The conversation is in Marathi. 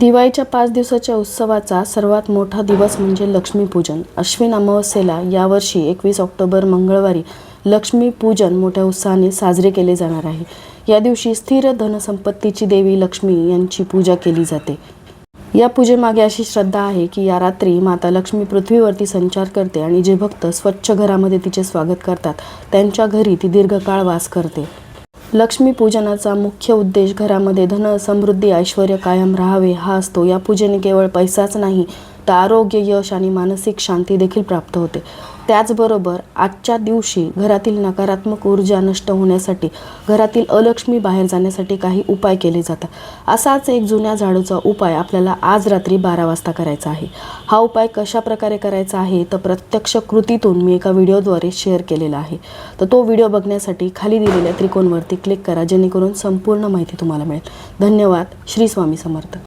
दिवाळीच्या पाच दिवसाच्या उत्सवाचा सर्वात मोठा दिवस म्हणजे लक्ष्मीपूजन. अश्विन अमावस्येला यावर्षी एकवीस ऑक्टोबर मंगळवारी लक्ष्मीपूजन मोठ्या उत्साहाने साजरे केले जाणार आहे. या दिवशी स्थिर धनसंपत्तीची देवी लक्ष्मी यांची पूजा केली जाते. या पूजेमागे अशी श्रद्धा आहे की या रात्री माता लक्ष्मी पृथ्वीवरती संचार करते आणि जे भक्त स्वच्छ घरामध्ये तिचे स्वागत करतात त्यांच्या घरी ती दीर्घकाळ वास करते. लक्ष्मीपूजनाचा मुख्य उद्देश घरामध्ये धन समृद्धी ऐश्वर कायम राहावे हा असतो. या पूजेने केवळ पैसाच नाही तर आरोग्य यश आणि मानसिक शांती देखील प्राप्त होते. त्याचबरोबर आजच्या दिवशी घरातील नकारात्मक ऊर्जा नष्ट होण्यासाठी घरातील अलक्ष्मी बाहेर जाण्यासाठी काही उपाय केले जातात. असाच एक जुन्या झाडूचा उपाय आपल्याला आज रात्री बारा वाजता करायचा आहे. हा उपाय कशा प्रकारे करायचा आहे तर प्रत्यक्ष कृतीतून मी एका व्हिडिओद्वारे शेअर केलेला आहे. तर तो व्हिडिओ बघण्यासाठी खाली दिलेल्या त्रिकोणवरती क्लिक करा जेणेकरून संपूर्ण माहिती तुम्हाला मिळेल. धन्यवाद. श्री स्वामी समर्थ.